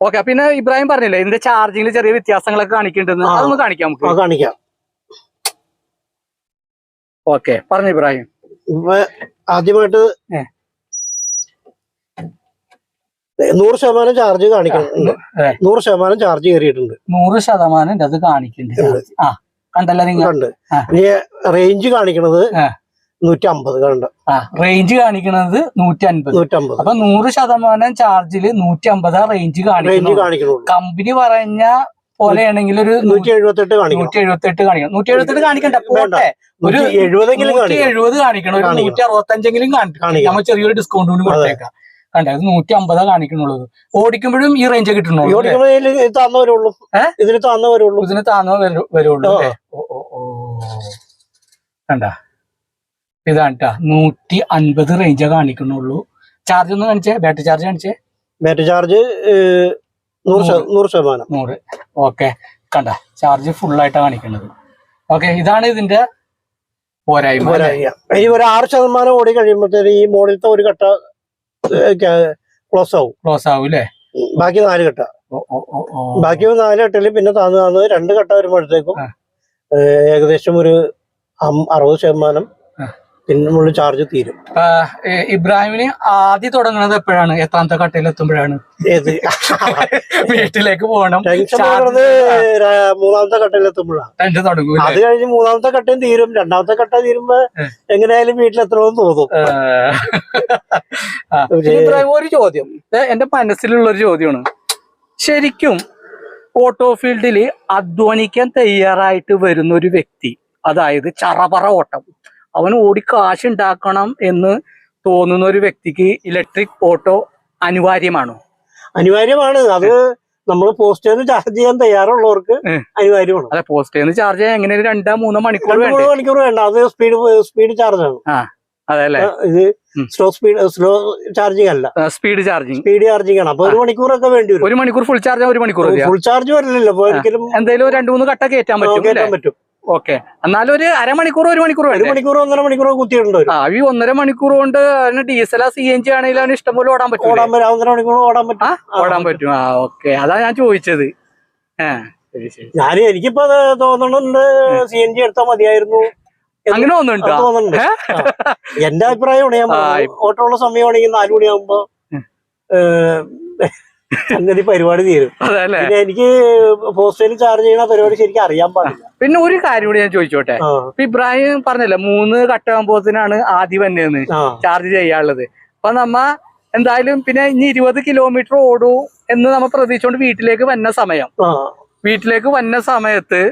Speaker 1: ഓക്കെ പിന്നെ ഇബ്രാഹിം പറഞ്ഞില്ലേ ഇതിന്റെ ചാർജിങ്ങിൽ ചെറിയ വ്യത്യാസങ്ങളൊക്കെ കാണിക്കുന്നുണ്ടെന്ന്. അതൊന്ന് കാണിക്കാം നമുക്ക്.
Speaker 2: കാണിക്കാം.
Speaker 1: ഓക്കെ പറഞ്ഞു ഇബ്രാഹിം.
Speaker 2: ആദ്യമായിട്ട്. നൂറ് ശതമാനം ചാർജ്
Speaker 1: കാണിക്കുന്നുണ്ട്.
Speaker 2: നൂറ് ശതമാനം ചാർജ് കയറിയിട്ടുണ്ട്.
Speaker 1: നൂറ് ശതമാനം അത് കാണിക്കുന്നുണ്ട്. ആ. കണ്ടല്ലോ നിങ്ങൾ?
Speaker 2: കണ്ട്. ഇനി റേഞ്ച് കാണിക്കണത്. നൂറ്റി അമ്പത് കണ്ട്.
Speaker 1: റേഞ്ച് കാണിക്കണത് നൂറ്റി അൻപത്
Speaker 2: നൂറ്റി അമ്പത്
Speaker 1: അപ്പൊ നൂറ് ശതമാനം ചാർജിൽ നൂറ്റി അമ്പതാ റേഞ്ച് കാണിക്കുന്നു കമ്പനി പറഞ്ഞ പോലെയാണെങ്കിൽ ഒരു
Speaker 2: നൂറ്റി എഴുപത്തെട്ട് കാണിക്കണം.
Speaker 1: നൂറ്റി എഴുപത്തി എട്ട് കാണിക്കണം. നൂറ്റി എഴുപത്തി എട്ട് കാണിക്കണ്ട. പോട്ടെ. ഒരു
Speaker 2: എഴുപതെങ്കിലും കാണിക്കണം.
Speaker 1: എഴുപത് കാണിക്കണം. ഒരു
Speaker 2: കാണിക്കണം.
Speaker 1: നൂറ്റി അറുപത്തഞ്ചെങ്കിലും കാണിക്കണം.
Speaker 2: കാണിക്കണം.
Speaker 1: നമ്മൾ ചെറിയൊരു ഡിസ്കൗണ്ട് കൊണ്ട് കൊടുത്തേക്കാം. കണ്ടേ ഇത് നൂറ്റി അമ്പതാ കാണിക്കണുള്ളത് ഓടിക്കുമ്പോഴും ഈ റേഞ്ച് കിട്ടണുള്ളൂ?
Speaker 2: ഇതിന് താന്നവരുള്ളൂ
Speaker 1: ഇതിന് താന്നോ വരു- വരുള്ളൂ കണ്ട? ഇതാണ് നൂറ്റി അൻപത് റേഞ്ച് കാണിക്കണുള്ളൂ ചാർജ് ഒന്ന് കാണിച്ചേ? ബാറ്ററി ചാർജ് കാണിച്ചേ?
Speaker 2: ബാറ്ററി ചാർജ് നൂറ് ശത- നൂറ്. ശതമാനം.
Speaker 1: നൂറ്. ഓക്കെ. കണ്ട ചാർജ് ഫുൾ ആയിട്ടാണ് കാണിക്കുന്നത്. ഓക്കെ ഇതാണ് ഇതിന്റെ പോരായ്മ.
Speaker 2: ഇനി ഒരു ആറ് ശതമാനം ഓടി കഴിയുമ്പോഴത്തേക്ക് ഈ മോഡലത്തെ ഒരു കട്ട ക്ലോസ് ആവും.
Speaker 1: ക്ലോസ് ആവും അല്ലേ
Speaker 2: ബാക്കി നാല്
Speaker 1: ഓ
Speaker 2: ബാക്കി നാല് കെട്ടിൽ പിന്നെ താന്ന് താന്ന് രണ്ട് കെട്ട വരുമ്പോഴത്തേക്കും ഏകദേശം ഒരു അറുപത് ശതമാനം. പിന്നെ ചാർജ് തീരും.
Speaker 1: ഇബ്രാഹിമിന് ആദ്യം തുടങ്ങുന്നത് എപ്പോഴാണ്? എത്രാമത്തെ കട്ടയിൽ എത്തുമ്പോഴാണ്?
Speaker 2: ഏത്?
Speaker 1: വീട്ടിലേക്ക് പോകണം.
Speaker 2: മൂന്നാമത്തെ കട്ടയിൽ എത്തുമ്പോഴാണ്
Speaker 1: ടെൻഷൻ തുടങ്ങും
Speaker 2: അത് കഴിഞ്ഞ് മൂന്നാമത്തെ കട്ടയും തീരും. രണ്ടാമത്തെ കട്ട തീരുമ്പോ. എങ്ങനെയായാലും വീട്ടിലെത്തണമെന്ന് തോന്നും.
Speaker 1: ഇബ്രാഹിം ഒരു ചോദ്യം. എന്റെ മനസ്സിലുള്ള ഒരു ചോദ്യമാണ്. ശരിക്കും ഓട്ടോ ഫീൽഡിൽ അധ്വാനിക്കാൻ തയ്യാറായിട്ട് വരുന്ന ഒരു വ്യക്തി അതായത് ചറപറ ഓട്ടം അവൻ ഓടി കാശ് ഉണ്ടാക്കണം എന്ന് തോന്നുന്ന ഒരു വ്യക്തിക്ക് ഇലക്ട്രിക് ഓട്ടോ അനിവാര്യമാണോ?
Speaker 2: അനിവാര്യമാണ്. അത് നമ്മൾ പോസ്റ്റ് ചെയ്ത് ചാർജ് ചെയ്യാൻ തയ്യാറുള്ളവർക്ക്. അനിവാര്യമാണ്.
Speaker 1: അല്ല പോസ്റ്റ് ചാർജ് ചെയ്യാൻ എങ്ങനെ രണ്ടോ മൂന്നോ മണിക്കൂർ
Speaker 2: മൂന്ന് മണിക്കൂർ വേണ്ട. അത് സ്പീഡ് സ്പീഡ് ചാർജ് ആണ്.
Speaker 1: അതെ
Speaker 2: ഇത് സ്ലോ സ്പീഡ് സ്ലോ ചാർജിങ് അല്ല.
Speaker 1: സ്പീഡ് ചാർജിങ്
Speaker 2: സ്പീഡ് ചാർജിങ് ആണ്. അപ്പൊ ഒരു മണിക്കൂറൊക്കെ വേണ്ടി വരും
Speaker 1: ഒരു മണിക്കൂർ ഫുൾ ചാർജ് ഒരു മണിക്കൂർ
Speaker 2: ഫുൾ ചാർജ് വരില്ലല്ലോ. ഒരിക്കലും
Speaker 1: എന്തായാലും രണ്ടു മൂന്ന് കട്ട കയറ്റാൻ പറ്റും. ഓക്കെ. എന്നാലും ഒരു അരമണിക്കൂർ ഒരു മണിക്കൂർ
Speaker 2: ഒരു മണിക്കൂർ ഒന്നര മണിക്കൂർ കുത്തിയിട്ടുണ്ട് അഴി
Speaker 1: ആ ഈ ഒന്നര മണിക്കൂർ കൊണ്ട് അതിന് ഡീസലാ സി എൻ ജി ആണെങ്കിലും അവന് ഇഷ്ടംപോലെ ഓടാൻ പറ്റും
Speaker 2: ഓടാൻ പറ്റും ഒന്നര മണിക്കൂർ ഓടാൻ പറ്റും.
Speaker 1: ഓടാൻ പറ്റും. ആ ഓക്കെ. അതാ ഞാൻ ചോദിച്ചത്. ഏഹ്
Speaker 2: ഞാൻ എനിക്കിപ്പോ തോന്നുന്നുണ്ട് സി എൻ ജി എടുത്താൽ മതിയായിരുന്നു.
Speaker 1: അങ്ങനെ
Speaker 2: തോന്നുന്നുണ്ട്?
Speaker 1: ഏ?
Speaker 2: എന്റെ അഭിപ്രായമാണ് ഞാൻ
Speaker 1: ആ,
Speaker 2: പറഞ്ഞത്. ഓട്ടോ ഉള്ള സമയമാണെങ്കിൽ നാലു മണിയാകുമ്പോ
Speaker 1: ഉം.
Speaker 2: ഏഹ്, [LAUGHS] സംഗതി പരിപാടി തീരും.
Speaker 1: അതെ
Speaker 2: പിന്നെ എനിക്ക് പോസ്റ്റയിൽ ചാർജ് ചെയ്യുന്ന പരിപാടി ശരിക്കും അറിയാൻ പാടില്ല.
Speaker 1: പിന്നെ ഒരു കാര്യം കൂടി ഞാൻ ചോദിച്ചോട്ടെ? ഇപ്പൊ ഇബ്രാഹിം പറഞ്ഞല്ലോ മൂന്ന് കട്ടാകുമ്പോത്തിനാണ് ആദ്യം
Speaker 2: തന്നെ
Speaker 1: ചാർജ് ചെയ്യാനുള്ളത്. അപ്പൊ നമ്മ എന്തായാലും പിന്നെ ഇനി ഇരുപത് കിലോമീറ്റർ ഓടൂ എന്ന് നമ്മ പ്രതീക്ഷിച്ചുകൊണ്ട് വീട്ടിലേക്ക് വന്ന സമയം. വീട്ടിലേക്ക് വന്ന സമയത്ത്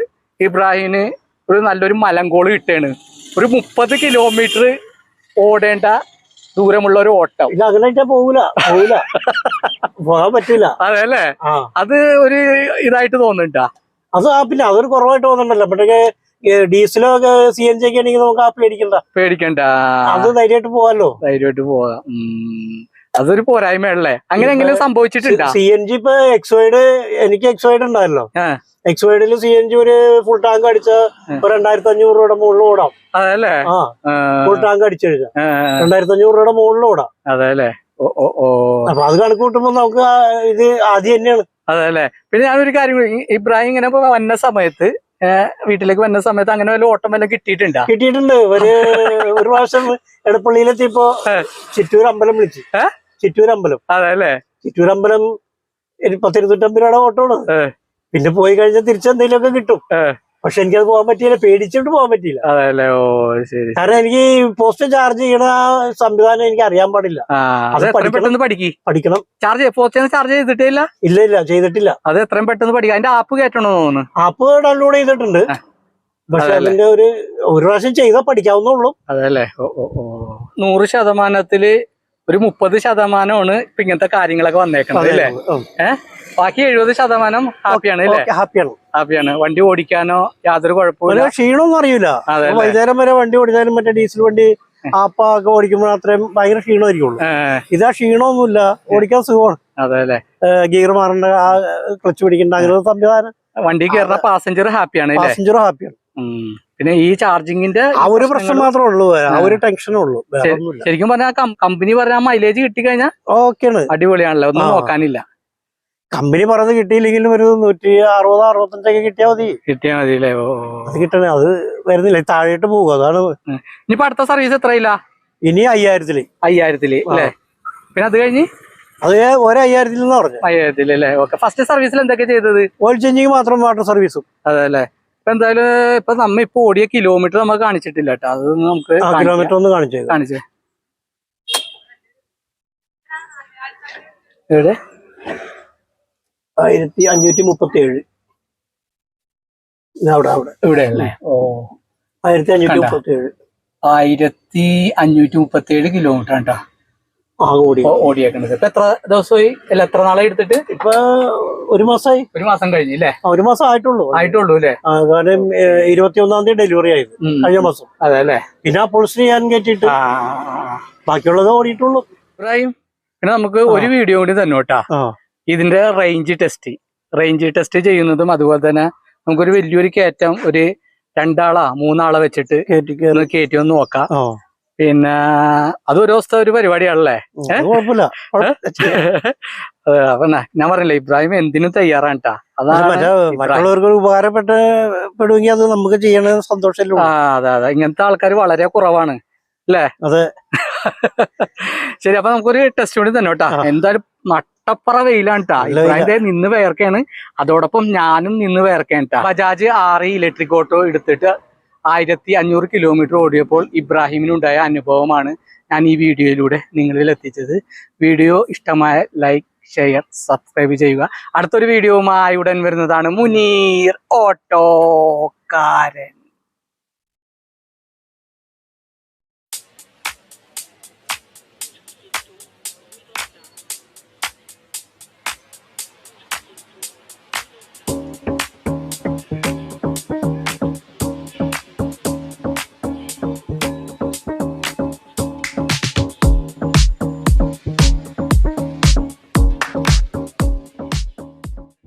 Speaker 1: ഇബ്രാഹിമിന് ഒരു നല്ലൊരു മലങ്കോൾ കിട്ടാണ്. ഒരു മുപ്പത് കിലോമീറ്റർ ഓടേണ്ട ദൂരമുള്ള ഒരു ഓട്ടം.
Speaker 2: ഇത് വെച്ചാൽ പോകൂല പോകൂല പോകാൻ പറ്റൂല.
Speaker 1: അതല്ലേ അല്ലേ അത് ഒരു ഇതായിട്ട് തോന്നുന്നുണ്ടാ?
Speaker 2: അത് ആ പിന്നെ അതൊരു കുറവായിട്ട് തോന്നുന്നുണ്ടല്ലോ. പക്ഷേ ഡീസലോ സി എൻ ജി ഒക്കെ ആണെങ്കിൽ നമുക്ക് ആ പേടിക്കണ്ട.
Speaker 1: പേടിക്കണ്ട.
Speaker 2: അത് ധൈര്യമായിട്ട് പോവാലോ.
Speaker 1: ധൈര്യമായിട്ട് പോവാ. അതൊരു അതൊരു പോരായ്മയല്ലേ അങ്ങനെ എങ്കിലും സംഭവിച്ചിട്ടുണ്ട്?
Speaker 2: സി എൻ ജി ഇപ്പൊ എക്സോയിഡ് എനിക്ക് എക്സോയിഡ് ഉണ്ടായല്ലോ.
Speaker 1: ആ.
Speaker 2: വൈഡിൽ സി എൻ ജി ഒരു ഫുൾ ടാങ്ക് അടിച്ച രണ്ടായിരത്തി അഞ്ഞൂറ് രൂപയുടെ മുകളിൽ ഓടാം.
Speaker 1: അതല്ലേ?
Speaker 2: ആ ഫുൾ ടാങ്ക് അടിച്ചു കഴിഞ്ഞാൽ രണ്ടായിരത്തി അഞ്ഞൂറ് രൂപയുടെ മുകളിൽ ഓടാം.
Speaker 1: അതല്ലേ?
Speaker 2: അപ്പൊ അത് കണക്ക് കൂട്ടുമ്പോ നമുക്ക് ഇത് ആദ്യം തന്നെയാണ്.
Speaker 1: അതല്ലേ? പിന്നെ ഞാനൊരു കാര്യം ഇബ്രാഹിം ഇങ്ങനെ വന്ന സമയത്ത് വീട്ടിലേക്ക് വന്ന സമയത്ത് അങ്ങനെ വല്ല ഓട്ടം വല്ല കിട്ടിയിട്ടുണ്ട്?
Speaker 2: കിട്ടിയിട്ടുണ്ട്. ഒരു ഒരു പ്രാവശ്യം എടപ്പള്ളിയിലെത്തിയപ്പോ. ചിറ്റൂർ അമ്പലം വിളിച്ചു. ചിറ്റൂർ അമ്പലം.
Speaker 1: അതെ അല്ലേ
Speaker 2: ചിറ്റൂർ അമ്പലം പത്തിരുന്നൂറ്റമ്പത് രൂപയുടെ ഓട്ടമാണ്. പിന്നെ പോയി കഴിഞ്ഞാൽ തിരിച്ചെന്തെങ്കിലുമൊക്കെ കിട്ടും. പക്ഷെ എനിക്കത് പോകാൻ പറ്റിയില്ല പേടിച്ചിട്ട് പോകാൻ പറ്റിയില്ല.
Speaker 1: അതല്ലേ ഓ ശരി.
Speaker 2: കാരണം എനിക്ക് പോസ്റ്റ് ചാർജ് ചെയ്യണ സംവിധാനം എനിക്ക് അറിയാൻ പാടില്ല.
Speaker 1: അത്
Speaker 2: പഠിക്കണം.
Speaker 1: പെട്ടെന്ന് പഠിക്ക്.
Speaker 2: പഠിക്കണം.
Speaker 1: ചാർജ് പോസ്റ്റ് ചാർജ് ചെയ്തിട്ടേ ഇല്ല
Speaker 2: ഇല്ല ഇല്ല ചെയ്തിട്ടില്ല.
Speaker 1: അത് എത്രയും പെട്ടെന്ന് പഠിക്കാം. അതിന്റെ ആപ്പ് കയറ്റണോ തോന്നുന്നു
Speaker 2: ആപ്പ് ഡൗൺലോഡ് ചെയ്തിട്ടുണ്ട്. പക്ഷെ. അതിന്റെ ഒരു ഒരു പ്രാവശ്യം ചെയ്താൽ പഠിക്കാവുന്നുള്ളൂ
Speaker 1: അതല്ലേ. നൂറ് ശതമാനത്തിൽ ഒരു മുപ്പത് ശതമാനമാണ് ഇപ്പൊ ഇങ്ങനത്തെ കാര്യങ്ങളൊക്കെ വന്നേക്കുന്നത് അല്ലേ? ബാക്കി എഴുപത് ശതമാനം ഹാപ്പിയാണ്
Speaker 2: ഹാപ്പിയാണ്.
Speaker 1: ഹാപ്പിയാണ്. വണ്ടി ഓടിക്കാനോ യാതൊരു കുഴപ്പമില്ല
Speaker 2: ക്ഷീണമൊന്നും അറിയില്ല. വൈകുന്നേരം വരെ വണ്ടി ഓടിച്ചാലും മറ്റേ ഡീസൽ വണ്ടി ആപ്പൊക്കെ ഓടിക്കുമ്പോൾ അത്രയും ഭയങ്കര ക്ഷീണമായിരിക്കുള്ളൂ. ഇതാ ക്ഷീണമൊന്നുമില്ല. ഓടിക്കാൻ സുഖമാണ്.
Speaker 1: അതെ അല്ലേ?
Speaker 2: ഗിയർ മാറേണ്ട ആ ക്ലച്ച് പിടിക്കേണ്ട അങ്ങനെ സംവിധാനം.
Speaker 1: വണ്ടി കയറുന്ന പാസഞ്ചർ ഹാപ്പിയാണ്
Speaker 2: പാസഞ്ചർ ഹാപ്പിയാണ്.
Speaker 1: പിന്നെ ഈ ചാർജിങ്ങിന്റെ
Speaker 2: ആ ഒരു പ്രശ്നം മാത്രമേ ഉള്ളൂ ആ ഒരു ടെൻഷനേ ഉള്ളൂ.
Speaker 1: ശരിക്കും പറഞ്ഞാൽ കമ്പനി പറഞ്ഞാൽ മൈലേജ് കിട്ടി കഴിഞ്ഞാൽ
Speaker 2: ഓക്കെയാണ്.
Speaker 1: അടിപൊളിയാണല്ലോ. ഒന്നും. നോക്കാനില്ല.
Speaker 2: കമ്പനി പറഞ്ഞത് കിട്ടിയില്ലെങ്കിലും ഒരു നൂറ്റി അറുപത് അറുപത്തഞ്ചൊക്കെ കിട്ടിയാൽ മതി.
Speaker 1: കിട്ടിയാ മതി അല്ലേ
Speaker 2: അത് കിട്ടണേ. അത് വരുന്നില്ല. താഴോട്ട് പോകും. അതാണ്
Speaker 1: ഇനിയിപ്പോ അടുത്ത സർവീസ് എത്രയില്ല?
Speaker 2: ഇനി അയ്യായിരത്തിൽ.
Speaker 1: അയ്യായിരത്തിൽ അല്ലേ? പിന്നെ അത് കഴിഞ്ഞ്?
Speaker 2: അത് ഒരു അയ്യായിരത്തിൽ നിന്ന് പറഞ്ഞു
Speaker 1: അയ്യായിരത്തിൽ അല്ലേ? ഓക്കെ. ഫസ്റ്റ് സർവീസിൽ എന്തൊക്കെ ചെയ്തത്?
Speaker 2: ഓയിൽ ചേഞ്ചിങ് മാത്രം വാട്ടർ സർവീസും
Speaker 1: അതെ അല്ലേ ഇപ്പൊ എന്തായാലും ഇപ്പൊ നമ്മ ഇപ്പൊ ഓടിയ കിലോമീറ്റർ നമ്മൾ കാണിച്ചിട്ടില്ല കേട്ടോ. അത് നമുക്ക്
Speaker 2: കിലോമീറ്റർ ഒന്ന് കാണിച്ചു
Speaker 1: കാണിച്ചേ. എവിടെ?
Speaker 2: ആയിരത്തി അഞ്ഞൂറ്റി മുപ്പത്തി ഏഴ് അവിടെ അവിടെ.
Speaker 1: ഇവിടെ അല്ലേ ഓ
Speaker 2: ആയിരത്തി അഞ്ഞൂറ്റി? മുപ്പത്തി ഏഴ്
Speaker 1: ആയിരത്തി അഞ്ഞൂറ്റി മുപ്പത്തി ഏഴ് കിലോമീറ്റർ കേട്ടോ ഓടിയേക്കണത്. ഇപ്പൊ എത്ര ദിവസമായി? അല്ല എത്ര നാളായി എടുത്തിട്ട്?
Speaker 2: ഇപ്പൊ ഒരു മാസമായി
Speaker 1: ഒരു മാസം കഴിഞ്ഞു അല്ലേ
Speaker 2: ഒരു മാസം ആയിട്ടുള്ളൂ.
Speaker 1: ആയിട്ടുള്ളൂ അല്ലേ
Speaker 2: കാരണം ഇരുപത്തി ഒന്നാം തീയതി ഡെലിവറി ആയത് കഴിഞ്ഞ മാസം.
Speaker 1: അതെ അല്ലേ?
Speaker 2: പിന്നെ പൊളിസിന് ഞാൻ
Speaker 1: കയറ്റിട്ട്.
Speaker 2: ബാക്കിയുള്ളത് ഓടിയിട്ടുള്ളൂ.
Speaker 1: ഇബ്രാഹിം പിന്നെ നമുക്ക് ഒരു വീഡിയോ കൂടി തന്നെ കേട്ടാ
Speaker 2: ആ.
Speaker 1: ഇതിന്റെ റേഞ്ച് ടെസ്റ്റ് റേഞ്ച് ടെസ്റ്റ് ചെയ്യുന്നതും അതുപോലെ തന്നെ നമുക്കൊരു വലിയൊരു കയറ്റം ഒരു രണ്ടാളാ മൂന്നാളെ വെച്ചിട്ട്
Speaker 2: കയറ്റി കയറി
Speaker 1: ഒന്ന് നോക്കാം. പിന്നെ അത് ഒരു ദിവസത്തെ ഒരു പരിപാടിയാണല്ലേ? അപ്പൊ ഞാൻ പറഞ്ഞില്ലേ ഇബ്രാഹിം എന്തിനും തയ്യാറാണ് കേട്ടോ
Speaker 2: അത്
Speaker 1: അതാണ്
Speaker 2: മറ്റേ
Speaker 1: ഇബ്രാഹിം.
Speaker 2: മറ്റുള്ളവർക്ക് ഉപകാരപ്പെട്ട് പെടുമെങ്കിൽ അത് നമുക്ക് ചെയ്യണ സന്തോഷമല്ലേ
Speaker 1: ആ
Speaker 2: ഉള്ളൂ.
Speaker 1: അതെ അതെ. ഇങ്ങനത്തെ ആൾക്കാർ വളരെ കുറവാണ്. അല്ലേ?
Speaker 2: അതെ. [LAUGHS]
Speaker 1: ശരി അപ്പൊ നമുക്കൊരു ടെസ്റ്റ് കൂടി തന്നെ കേട്ടാ. എന്തായാലും നട്ടപ്പറ വെയിലാണ് നിന്ന് വേർക്കാണ് അതോടൊപ്പം ഞാനും നിന്ന് വേർക്കാണ് ബജാജ് ആറ് ഇലക്ട്രിക് ഓട്ടോ എടുത്തിട്ട് ആയിരത്തി അഞ്ഞൂറ് കിലോമീറ്റർ ഓടിയപ്പോൾ ഇബ്രാഹിമിനുണ്ടായ അനുഭവമാണ് ഞാൻ ഈ വീഡിയോയിലൂടെ നിങ്ങളിൽ എത്തിച്ചത്. വീഡിയോ ഇഷ്ടമായ ലൈക്ക് ഷെയർ സബ്സ്ക്രൈബ് ചെയ്യുക. അടുത്തൊരു വീഡിയോ ഉടൻ വരുന്നതാണ് മുനീർ ഓട്ടോക്കാരൻ